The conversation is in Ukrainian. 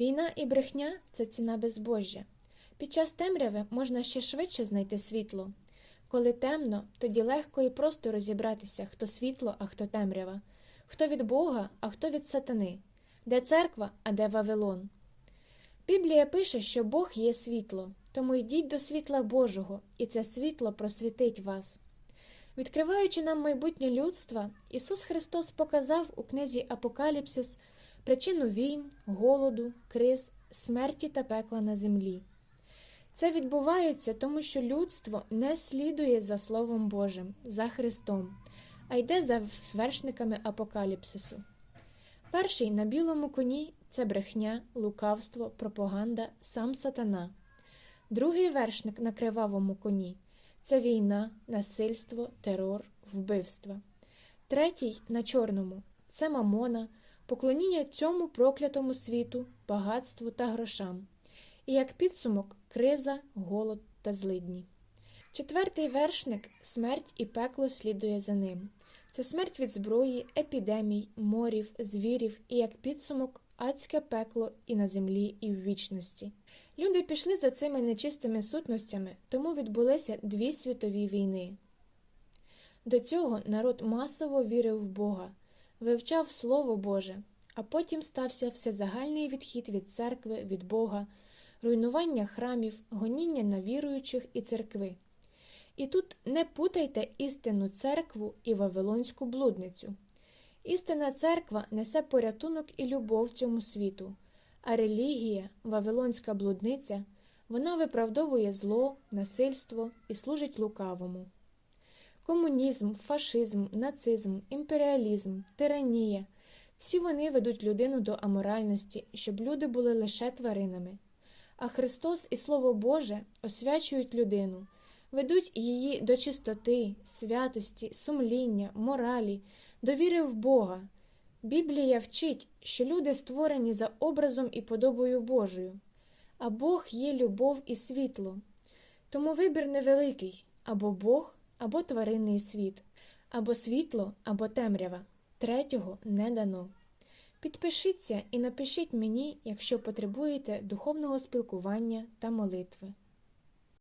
Війна і брехня це ціна безбожжя. Під час темряви можна ще швидше знайти світло. Коли темно, тоді легко і просто розібратися, хто світло, а хто темрява, хто від Бога, а хто від сатани, де церква, а де Вавилон. Біблія пише, що Бог є світло, тому йдіть до світла Божого, і це світло просвітить вас. Відкриваючи нам майбутнє людства, Ісус Христос показав у книзі Апокаліпсис причину війн, голоду, криз, смерті та пекла на землі. Це відбувається тому, що людство не слідує за Словом Божим, за Христом, а йде за вершниками апокаліпсису. Перший на білому коні це брехня, лукавство, пропаганда, сам сатана. Другий вершник на кривавому коні це війна, насильство, терор, вбивства. Третій на чорному це мамона, поклоніння цьому проклятому світу, багатству та грошам. І як підсумок криза, голод та злидні. Четвертий вершник смерть і пекло слідує за ним. Це смерть від зброї, епідемій, морів, звірів і як підсумок адське пекло і на землі, і в вічності. Люди пішли за цими нечистими сутностями, тому відбулися дві світові війни. До цього народ масово вірив в Бога, вивчав Слово Боже, а потім стався всезагальний відхід від церкви, від Бога, руйнування храмів, гоніння на віруючих і церкви. І тут не путайте істинну церкву і вавилонську блудницю. Істинна церква несе порятунок і любов цьому світу, а релігія, вавилонська блудниця, вона виправдовує зло, насильство і служить лукавому. Комунізм, фашизм, нацизм, імперіалізм, тиранія всі вони ведуть людину до аморальності, щоб люди були лише тваринами. А Христос і Слово Боже освячують людину, ведуть її до чистоти, святості, сумління, моралі, довіри в Бога. Біблія вчить, що люди створені за образом і подобою Божою, а Бог є любов і світло. Тому вибір невеликий або Бог, або тваринний світ, або світло, або темрява. Третього не дано. Підпишіться і напишіть мені, якщо потребуєте духовного спілкування та молитви.